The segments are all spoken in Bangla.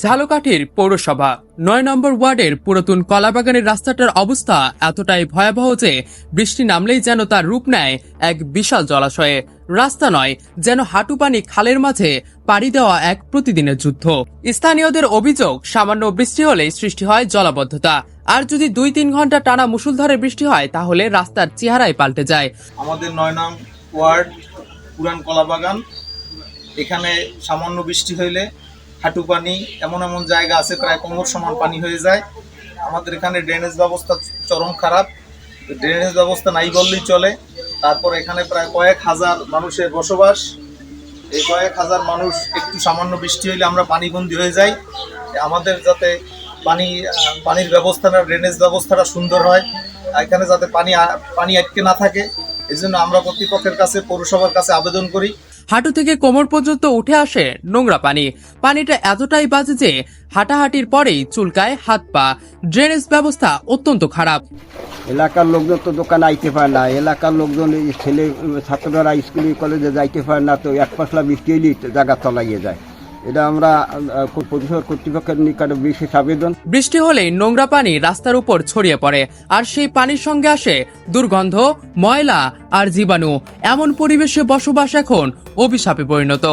ঝালকাঠির পৌরসভা। নয় নম্বর ওয়ার্ডের পুরাতন কলাবাগানের রাস্তাটার অবস্থা এতটাই ভয়াবহ যে বৃষ্টি নামলেই যেন তার রূপ নেয় এক বিশাল জলাশয়ে। রাস্তা নয়, যেন হাঁটু পানি খালের মাঝে পাড়ি দেওয়া এক প্রতিদিনের যুদ্ধ। স্থানীয়দের অভিযোগ, সামান্য বৃষ্টি হলেই সৃষ্টি হয় জলাবদ্ধতা। আর যদি দুই তিন ঘণ্টা টানা মুসুলধারে বৃষ্টি হয়, তাহলে রাস্তার চেহারাই পাল্টে যায়। আমাদের নয় নং ওয়ার্ড, পুরান কলাবাগান। এখানে সামান্য বৃষ্টি হইলে হাঁটু পানি, এমন এমন জায়গা আছে, প্রায় কোমর সমান পানি হয়ে যায়। আমাদের এখানে ড্রেনেজ ব্যবস্থা চরম খারাপ। ড্রেনেজ ব্যবস্থা নাই বললেই চলে। তারপর এখানে প্রায় কয়েক হাজার মানুষের বসবাস। এই কয়েক হাজার মানুষ একটু সামান্য বৃষ্টি হইলে আমরা পানিবন্দী হয়ে যাই। আমাদের যাতে পানি, পানির ব্যবস্থাটা ড্রেনেজ ব্যবস্থাটা সুন্দর হয়। এখানে যাতে পানি পানি আটকে না থাকে। এই জন্য আমরা কর্তৃপক্ষের কাছে, পৌরসভার কাছে আবেদন করি। হাঁটু থেকে কোমর পর্যন্ত উঠে আসে নোংরা পানি। পানিটা এতটাই বাজে যে হাঁটাহাঁটির পরেই চুলকায় হাত পা। ড্রেনেজ ব্যবস্থা অত্যন্ত খারাপ। এলাকার লোকজন তো দোকানে আইতে পারে না। এলাকার লোকজন ছেলে, ছাত্ররা স্কুলে, কলেজে যাইতে পারে না, তো এক পাশলা বৃষ্টি এলেই জায়গা তলাইয়ে যায়। এটা আমরা পরিষদ কর্তৃপক্ষের নিকটে বিশেষ আবেদন। বৃষ্টি হলেই নোংরা পানি রাস্তার উপর ছড়িয়ে পড়ে, আর সেই পানির সঙ্গে আসে দুর্গন্ধ, ময়লা আর জীবাণু। এমন পরিবেশে বসবাস এখন অভিশাপে পরিণত।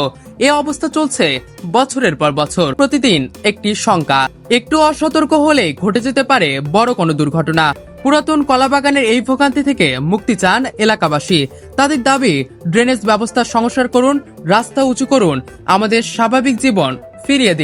এ অবস্থা চলছে বছরের পর বছর, প্রতিদিন একটি শঙ্কা। একটু অসতর্ক হলে ঘটে যেতে পারে বড় কোনো দুর্ঘটনা। পুরাতন কলাবাগানের এই ভোগান্তি থেকে মুক্তি চান এলাকাবাসী। তাদের দাবি, ড্রেনেজ ব্যবস্থা সংস্কার করুন, রাস্তা উঁচু করুন, আমাদের স্বাভাবিক জীবন ফিরিয়ে দিন।